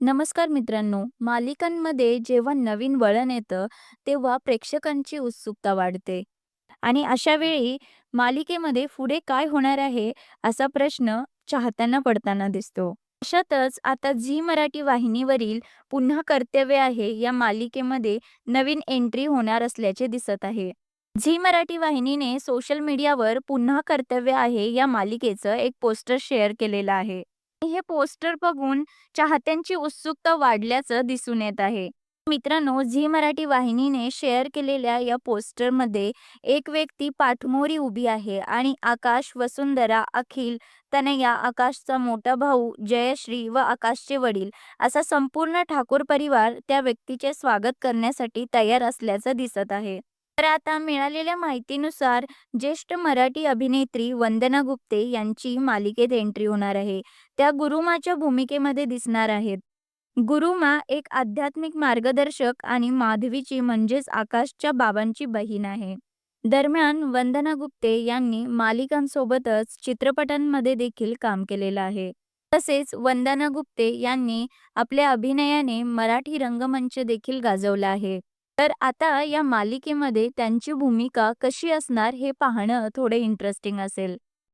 नमस्कार मित्रांनो, मालिकांमध्ये जेव्हा नवीन वळण येतं, तेव्हा प्रेक्षकांची उत्सुकता वाढते आणि अशा वेळी मालिकेमध्ये पुढे काय होणार आहे, असा प्रश्न चाहत्यांना पडताना दिसतो. अशातच आता झी मराठी वाहिनीवरील पुन्हा कर्तव्य आहे या मालिकेमध्ये नवीन एंट्री होणार असल्याचे दिसत आहे. झी मराठी वाहिनीने सोशल मीडियावर पुन्हा कर्तव्य आहे या मालिकेचं एक पोस्टर शेअर केलेलं आहे. हे पोस्टर बघून चाहत्यांची उत्सुकता वाढल्याचं दिसून येत आहे. मित्रांनो, झी मराठी वाहिनीने शेअर केलेल्या या पोस्टरमध्ये एक व्यक्ती पाठमोरी उभी आहे आणि आकाश, वसुंधरा, अखिल, तनया, आकाशचा मोठा भाऊ, जयश्री व आकाशचे वडील असा संपूर्ण ठाकूर परिवार त्या व्यक्तीचे स्वागत करण्यासाठी तयार असल्याचं दिसत आहे. तर आता मिळालेल्या माहितीनुसार ज्येष्ठ मराठी अभिनेत्री वंदना गुप्ते यांची मालिकेत एंट्री होणार आहे. त्या गुरुमाच्या भूमिकेमध्ये दिसणार आहेत. गुरुमा एक आध्यात्मिक मार्गदर्शक आणि माधवीची म्हणजेच आकाशच्या बाबांची बहीण आहे. दरम्यान वंदना गुप्ते यांनी मालिकांसोबतच चित्रपटांमध्ये देखील काम केलेलं आहे. तसेच वंदना गुप्ते यांनी आपल्या अभिनयाने मराठी रंगमंच देखील गाजवला आहे. तर आता या मालिकेमध्ये त्यांची भूमिका कशी असणार हे पाहणं थोडे इंटरेस्टिंग असेल.